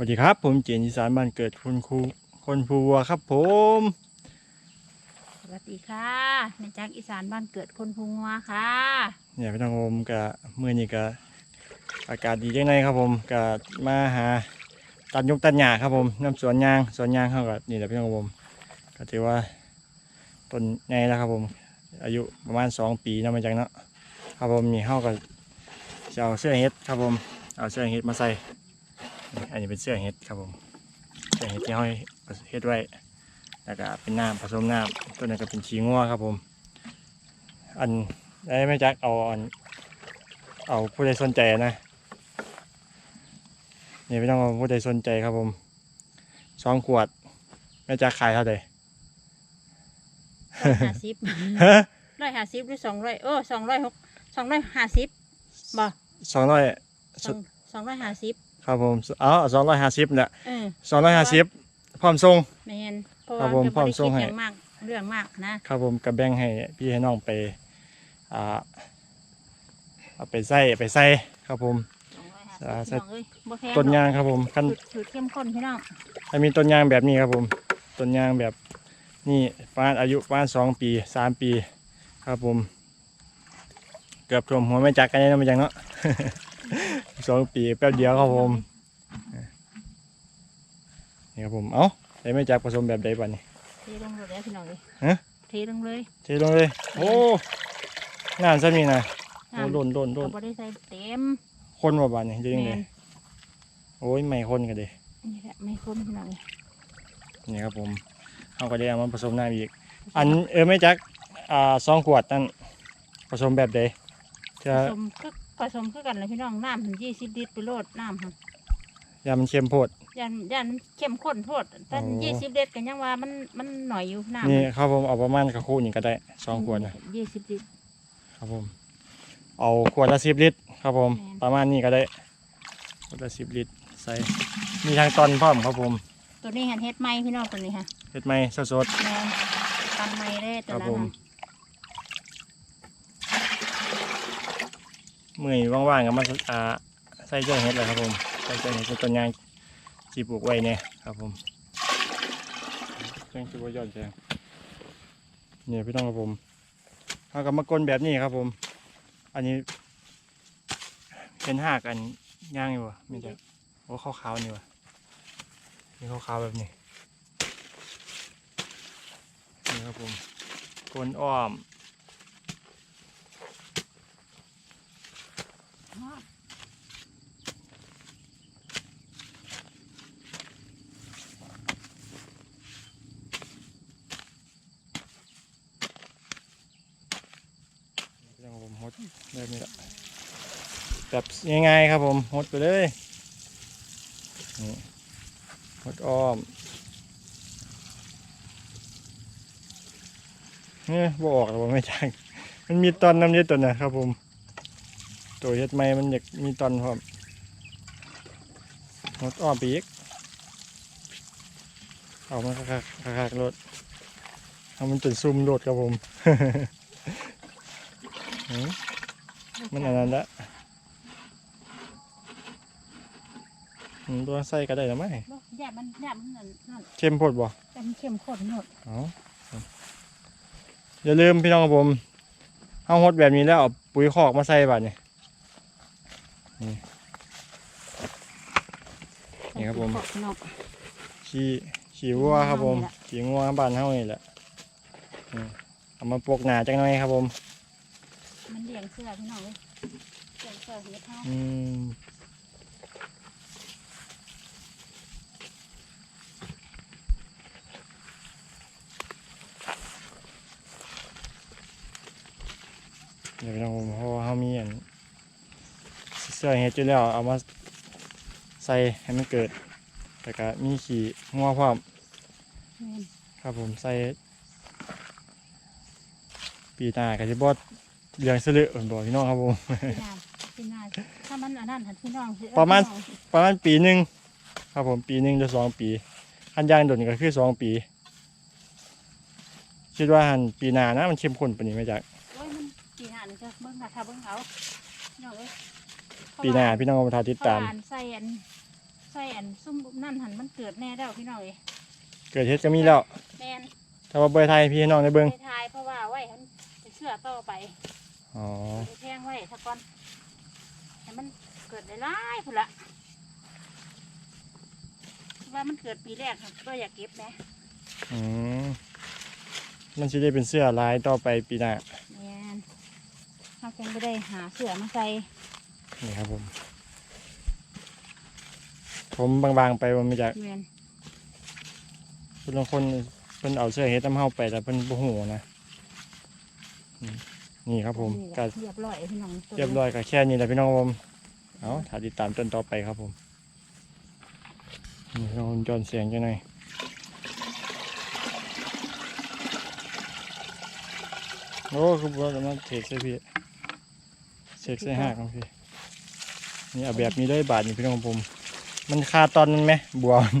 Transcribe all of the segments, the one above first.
สวัสดีครับ ผมเจนอีสานบ้านเกิดคุณครูคนภูวัวครับผม สวัสดีค่ะแม่จักอีสานบ้านเกิดคนพุงวัวค่ะเนี่ยพี่น้องผมกับเมื่อนี้ก็อากาศดีจังไงครับผมก็มาหาตัดยกตัดหญ้าครับผมน้ำสวนยางสวนยางเขาก็นี่แหละพี่น้องผม ก็ถือว่าต้นใหญ่แล้วครับผม อายุประมาณสองปีเนาะมาจากเนาะครับผมมีเข้าก็จะเอาเสื้อเฮ็ดครับผม เอาเสื้อเฮ็ดมาใส่นี่ อันนี้เป็นเสื้อเฮ็ดครับผมเสื้อเฮ็ดที่เขาเฮ็ดไว้แล้วก็เป็นน้ำผสมน้ำตัวนี้ก็เป็นชีงัวครับผม อันได้ไหม่จักเอาอันเอาผู้ใดสนใจนะนี่ไม่ต้องเอาผู้ใดสนใจครับผมสองขวดแม่จักขายเท่าไหร่ร้อยห้าสิบฮะร้อยห้าสิบหรือสองร้อยโอ้สองร้อยหกสองร้อยห้าสิบบ่สองร้อยสองสองร้อยห้าสิบ ครับผมเอาสองร้อยห้าสิบเนี่ยเออสองร้อยห้าสิบพร้อมส่ง แมนเพราะครัว่าบผมจะพร้อมได้ส่งคิดให้ อย่างมากเรื่องมากนะครับผมกระแบ่งให้พี่ให้น้องไปอ่าเอาไปใส่ไปใส่ครับผมสองร้อยห้าอ่าสิบน้องเอ้ยบ่แพงต้นยางครับผมคัน สูตรเข้มข้นพี่น้องถ้ามีต้นยางแบบนี้ครับผมต้นยางแบบนี่ประมาณอายุประมาณสองปีสามปี ครับผม เกือบรวมหัวไม่จักกันเลยนะไม่จังเนาะ สองปีแป๊บเดียวครับผมนี่ครับผม เอ้าใส่ไม่จักผสมแบบใดบ้านี่เทลงเลยแล้วพี่น้องเลยฮะเทลงเลยเทลงเลย โอ้งานซะมีนะโอ้น้ำโดนโดนโดก็นบ่ได้ใส่เต็ม คนว่าบ้านนี่จริงแมเลยนโอ้ยไม่คนกันเลยนี่แหละไม่ข้นพี่น้องเลยนี่ครับผมเอาก็ได้เอามาผสมน้ำอีก อันเออไม่จักอ่าสองขวดนั่นผสมแบบใดผจะสมคือ ผสมคือกันเลยพี่น้องน้ำถึงยี่สิบลิตรไปโลดน้ำค่ะยามันเค็มโพดยันยันเข้มข้นโทษแต่อ๋อยี่สิบลิตรกันยังว่ามันมันหน่อยอยู่น้ำนี่ครับผมเอาประมาณกระคูนี่ก็ได้สองขวดนะยี่สิบลิตรครับผม เอาขวดละสิบลิตรครับผมแม่นประมาณนี้ก็ได้ขวดละสิบลิตรใส่มีทางตอนพร้อมครับผม ตัวนี้หันเฮ็ดไหมพี่น้องตัวนี้ค่ะเฮ็ดไหมสดแมนปันไหมได้ๆตัควรับนั้ผน ม ค่ะ เมื่อยว่างๆก็มาอ่าใส่เจ้าเฮ็ดเลยครับผมใส่เจ้าเฮ็ดเป็นต้นยางจีปลูกไว้เนี่ยครับผมเครื่องช่วยอนแสงนี่ยพี่น้องครับผมเอากับมากลแบบนี้ครับผม อันนี้ เป็นหากอันย่างอยู่วะไมีแต่โอ้ขาวๆนี่วะนี่ขาวๆแบบนี้นี่ครับผมกลอ้อม เรื่องของผมฮด แบบนี้ละแบบง่ายๆครับผมฮดไปเลยนี่ฮดอ้อมเนี่ยบออกแล้วบ่ไม่จังมันมีตอนน้ำเยอะตัวนะครับผม ตัวเฮ็ดไม้มันอยากมีตอนพร้อมดอ้อมไปอีกเอามันคักคักรถเอามันจนซุ่มรถครับผม มมันอันนั้นละอืมตัวใส่ก็ได้หรือไม่บ่แยกมันแยกมันนั่นนั่นเข้มโพดบ่แต่มันเข้มข้นหมดเอาอย่าลืมพี่น้องครับผมเอาหดแบบนี้แล้วเอาปุ๋ยคอกมาใส่บัดนี่นี่ครับผมพี่น้องขี้ขี้วัวครับผมนี่แหละขี้งัวบ้านเฮานี่แหละนี่เอามาปลูกหนาจังหน่อยครับผม มันเลี้ยงเสื้อพี่น้องเลยเลี้ยงเสื้อเฮ็ดเฮาอืมเดี๋ยวพี่น้องผมเพราะว่าเขามีอันเสื้อเฮ็ดอยู่แล้วเอามาใส่ให้มันเกิด แต่ก็มีขี่งัวพร้อมแม่นครับผมใส่ปีหน้าก็จะบอด เลี้ยงเสือผมบอกพี่น้องครับผมพี่นาพี่นาถ้ามันอันนั้นหันพี่น้องสิเอิ้นประมาณพี่น้องประมาณปีหนึ่งครับผมปีหนึ่งจะสองปีคันยางโดนก็คือสองปี คิดว่าหันปีหน้านะมันเข้มข้นปานนี้ไหมจ๊ะโอ้ยมันปีหน้านี่จะเบิ่งค่ะถ้าเบิ่งเอาพี่น้องเอ้ยปีหน้าพี่น้องมาทาติดเพระตามว่อันใส่อันใส่ส่อันซุ่มนั่นหันมันเกิดแน่แล้วพี่น้องเอ้ยเกิดเฮ็ดก็มีแล้วแมนถ้าว่าเบอร์ไทยพี่น้องได้เบิ่งไปทายเพราะว่าไว้หันไปเชื่อต่อไป อ๋อไปแพงไว้ถ้าก่อนให้มันเกิดได้หลายพุ่นละว่ามันเกิดปีแรกครับก็อยากเก็บนะอืมมันสิได้เป็นเสื้อลายต่อไปปีหน้าแมนเราคงไม่ได้หาเสื้อมาใส่นี่ครับผมผมบางๆไปว่ามาจากแมนเพิ่นบางคนเพิ่นเอาเสื้อเฮ็ดน้ำเฮาไปแต่เพิ่นบ่ฮู้นะอืม นี่ครับผมนี่แหก็ละเรียบร้อยพี่น้องตัวเรียบร้อยก็แค่นี้แหละพี่น้องผมเอาถ้าติดตามต้นต่อไปครับผมนี่เราจอนเสียงจังหน่อยโอ้คือบัวกันมาเทใส่พี่เสกใส่หักของพี่นี่เอาแบบนี้เลยบาทนี่พี่น้องผม มันคาตอนมันไหมบัวมัน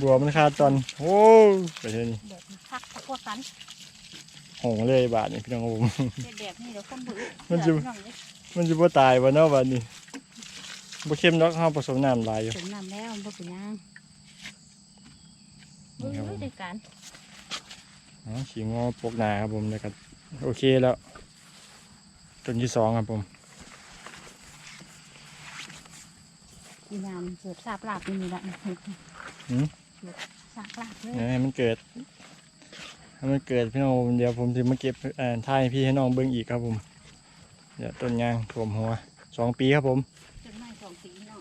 บัวมันคาตอน โอ้ไปเท่านี้แบบคักพวกกัน หงเลยบาทนี่พี่น้องผมเฮ็ดแบบนี้เดี๋ยวคนบื้อมันจะพี่น้องเอ้ยมันจะบ่ตายบ่เนาะบาดนี้บ่เข้มดอกเฮาผสมน้ำหลายอยู่ถึงน้ำแล้วมันบ่เป็นหยังนี่บื้ครับผมอด้วยกันอ๋อขีงอปกหนาครับผมแล้วก็โอเคแล้วต้นที่สองครับผมอีน้ำเกิดสาบลาบนี่นี่ละหืมเกิดสาบลาบเลยเดี๋ยวให้มันเกิด ให้มันเกิดพี่น้องผมเดี๋ยวผมจะมาเก็บเอ่อท่ายพี่ให้น้องเบิ่งอีกครับผมเดี๋ยวต้นยางถ่วมหัวสองปีครับผมจนไม่สองปีพี่น้อง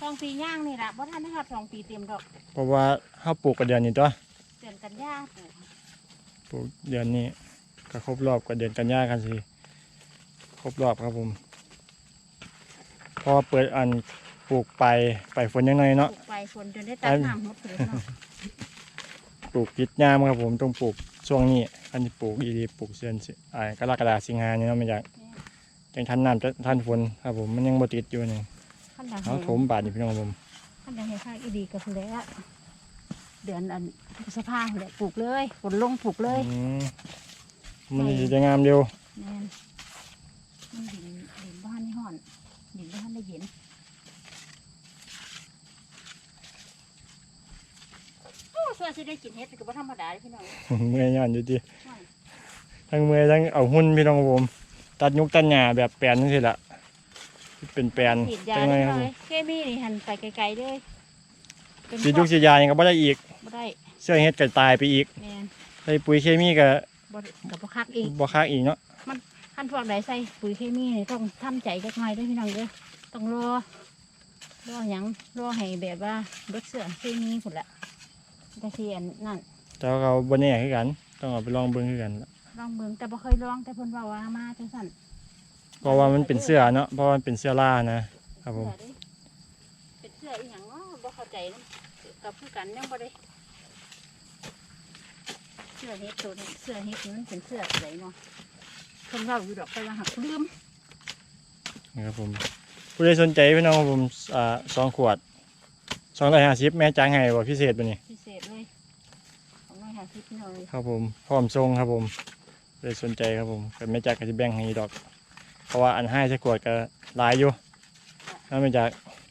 สองปีย่างนี่ละเพราะท่านนะครับสองปีเต็มดอกเพราะว่าเฮาปลูกกันเดือนนี้ตัวเดือนกันยาปลูกปลูกเดือนนี้ก็ครบรอบกับเดือนกันยากันสิครบรอบครับผม พอเปิดอันปลูกไปไปฝนยังไงปเนาะลูกไปฝนจนได้ตัดน้ำหมดเลยเนาะ ปลูกพิษยามครับผมต้องปลูกช่วงนี้อันที่ปลูกดีๆปลูกเดือนสิอ่ากรกฎาสิงหาเนี่ยเนาะมันอยากจังทันน้ำจะทันฝนครับผมมันยังบ่ติดอยู่นี่ขั้นดังเอาถมบาดนี่พี่น้องครับผมขั้นดังให้ข้างอีดีกับแล้วเดือนอันพฤษภาเลยปลูกเลยฝนลงปลูกเลยอืมมันสิจะงามเร็วแม่นมันดินดินบ้านนี่ห่อนดินบ้านได้เย็น โอ้ส่วนสิได้กินเฮ็ดก็บ่ธรรมดาเลยพี่น้องเมื่อยย้อนอยู่ดีใช่ทั้งเมื่อยทั้งเอาหุ่นพี่น้องครับผม ตัดยุกตัดหญ้าแบบแปลนนี่สิละเป็นแปลนฉีดยาจังไงเรียครับบผร้อมยเคมีนี่หันไปไกลๆเลยเป็นสียุกสียายังก็บ่ได้อีกบ่ได้เสื้อเฮ็ดก็ตายไปอีกแม่นใส่ปุ๋ยเคมีก็บ่กับบ่คักอีกบ่คักอีกเนาะขั้นพวกใดใส่ปุ๋ยเคมีนี่ต้องทำใจจักหน่อยเด้วยพี่น้องเด้อต้องรอรอหยังรอให้แบบว่าลดเสื้อเคมีพุ่นละ แต่ที่อันนั่นแต่ว่าเขาบ่แน่คือกัน ต้องเอาไปลองเบิ่งคือกันลองเบิ่งแต่บ่เคยลองแต่เพิ่นว่าว่ามาจังซั่นเพราะว่ามันเป็นเสื้อเนาะเพราะว่ามันเป็นเสื้อล่านะครับผมเสื้อเด้เป็นเสื้ออีหยังเนาะบ่เข้าใจนำกับคือกันยังบ่ได้เสื้อเฮ็ดตัวนี้เสื้อเฮ็ดนี่มันเป็นเสื้ออะไรเนาะเพิ่นเว้าอยู่ดอกแต่ว่าหักลืมนะครับผมผู้ใดสนใจพี่น้องครับผมอ่าสองขวดสองร้อยห้าสิบแม่จ้างให้บ่พิเศษปะนี่พิเศษเลยของน้อย หาสิบพี่น้องเลยครับผมพร้อมส่งครับผมผู้ใดสนใจครับผมก็แม่จักก็จะแบ่งให้ดอก เพราะว่าอันให้ใช้ขวดก็หลายอยู่ถ้าแม่จัก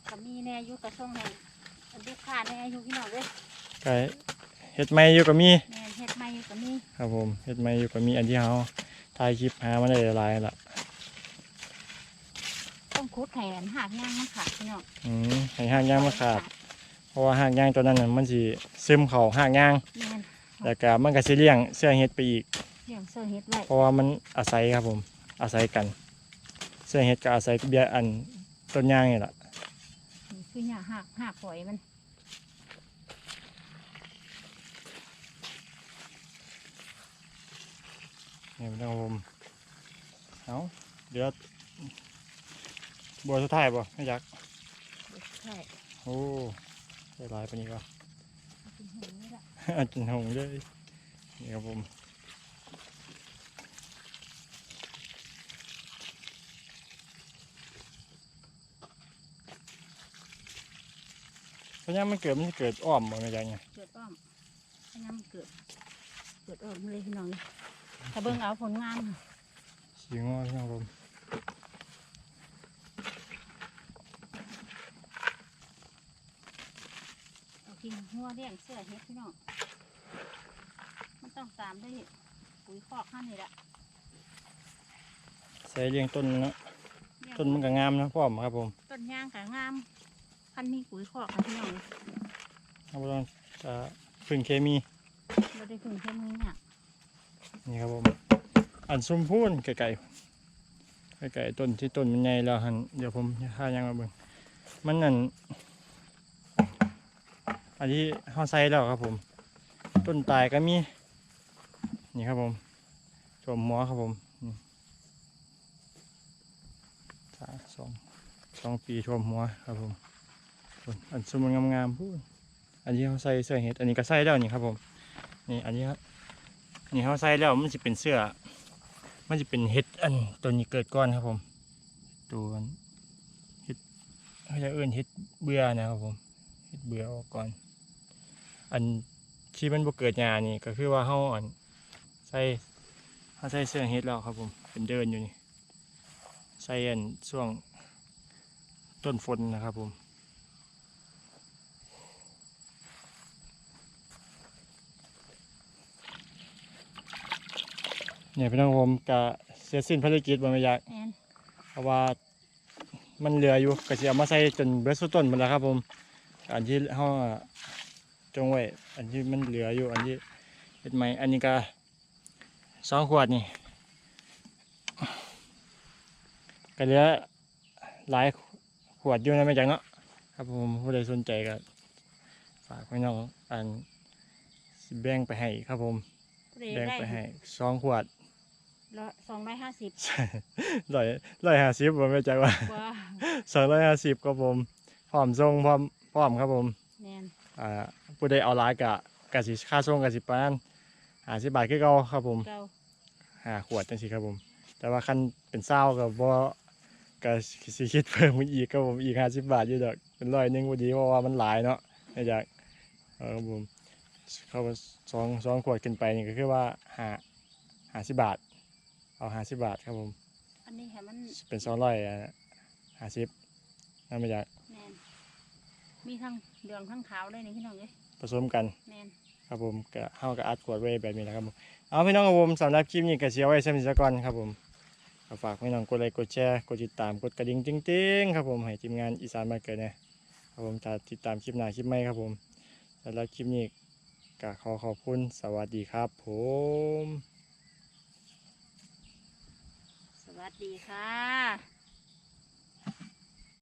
ก็มีแน่อยู่กระช่วงให้อันลูกค้าแน่อยู่พี่น้องเว้ยก็เฮ็ดไม่อยู่ก็มีแม่นเฮ็ดใหม่ก็มีครับผมเฮ็ดไม่อยู่ก็มีอันที่เฮาถ่ายคลิปหามาได้หลายละต้องคุดให้อันหากย่างมันขาดพี่น้องอืมให้หากย่างมาขาดเพราะว่าหากย่างตัวนั้นน่ะมันสิซึมเข้าหากย่างแม่น แล้วก็มันก็สิเลี้ยงเสื้อเฮ็ดไปอีก เลี้ยงเสื้อเฮ็ดไว้เพราะว่ามันอาศัยครับผม อาศัยกัน เสื้อเฮ็ดก็อาศัยเบี้ยอันต้นยางนี่แหละนี่คือหญ้าหากหากฝอยมันนี่ครับผมเอาเดี๋ยวบัวสุดท้ายบ่ไม่อยากใช่โอ้ได้หลายปานนี้ก็ อาจารย์หงเลยนี่ครับผมเพราะงั้นมันเกิดมันจะเกิดอ้อมบ่ไม่อยากไงเกิดอ้อมพยายามเกิด เกิดอ้อมเลยพี่น้องเลยถ้าเบิ่งเอาผลงานค่ะสีงอพี่น้องผม กินหัวเลี้ยงเสื้อเฮ็ดพี่น้องมันต้องตามด้วยปุ๋ยคอกข้างนี่แหละใส่เลี้ยงต้นเนาะเลี้ยงต้นมันก็งามนะพร้อมครับผมต้นยางกับงามพันมีปุ๋ยคอกค่ะพี่น้องเราบ่ต้องจะพึ่งเคมีเราได้พึ่งแค่นี้เนี่ยนี่ครับผมอันซุมพูนไก่ๆไก่ๆต้นที่ต้นมันใหญ่แล้วหันเดี๋ยวผมจะพายังมาเบิ่งมันนั่น อันนี้เฮาใส่แล้วครับผม ต้นตายก็มี นี่ครับผมชมหมอครับผมสาสองสองปีชมหัวครับผม อันซุมมันงามๆพูดอันนี้เขาใส่เสื้อเห็ด อันนี้ก็ใส่แล้วนี่ครับผม นี่อันนี้ครับ นี่เขาใส่แล้วมันจะเป็นเสื้อ มันจะเป็นเห็ดอันตัวนี้เกิดก้อนครับผม ตัวเห็ดเขาจะเอื้นเห็ดเบื่อนะครับผม เห็ดเบื่อออกก่อน อันที่มันบ่เกิดหญ้านี่ก็คือว่าเขาอันใส่เขาใส่เสื้อเห็ดแล้วครับผมเป็นเดินอยู่นี่ใส่อันช่วงต้นฝนนะครับผมเนี่ยพี่น้องผมกะเสียสิ้นภารกิจบนไม่อยากแอนเพราะว่ามันเหลืออยู่ก็จะเอามาใส่จนเบิดสุดต้นหมดแล้วครับผมอันที่เขา จงไว้อันที่มันเหลืออยู่อันที่เห็ดไหมอันนี้ก็สองขวดนี่ก็เหลือหลายขวดอยู่นะไม่จังเนาะครับผมผู้ใดสนใจก็ฝากพี่น้องอันสิแบ่งไปให้ครับผมเรแบ่งได้ไปให้สองขวดละสองร้อยห้าสิบร้อยร้อยห้าสิบผมไม่จักว่ากว่าสองร้อยห้าสิบครับผมพร้อมส่งพร้อมพร้อมครับผมแมนอ่า ผู้ใดเอาหลายกะกะสิค่าส่งกะสิประมาณห้าสิบบาทคือเก่าครับผมเก่าห้าขวดจังสิครับผม แต่ว่าคันเป็นเศร้ากับบ่กะสิคิดเพิ่มอีกครับผมอีกห้าสิบบาทอยู่ดอกเป็นร้อยหนึงพอดีเพราะว่ามันหลายเนาะไม่อยากเออครับผมเข้ามาสองสองขวดขึ้นไปนี่ก็คือว่าห้าห้าสิบบาท เอาห้าสิบบาทครับผมอันนี้ค่ะมันเป็นสองร้อยห้าสิบนั่นไม่อยากแมนมีทั้งเหลืองทั้งขาวเลยนี่พี่น้องเอ้ย ผสมกันแมนครับผมก็เฮาก็อัดขวดไว้แบบนี้นะครับผมเอาพี่น้องครับผมสำหรับคลิปนี้ก็เสียไว้สมิสก่อนครับผมก็ฝากพี่น้องกดไลค์กดแชร์กดติดตามกดกระดิ่งติ๊งๆครับผมให้ทีมงานอีสานมาเกิดนะครับผมจะติดตามคลิปหน้าคลิปใหม่ครับผมสำหรับคลิปนี้ก็ขอขอบคุณสวัสดีครับผมสวัสดีค่ะ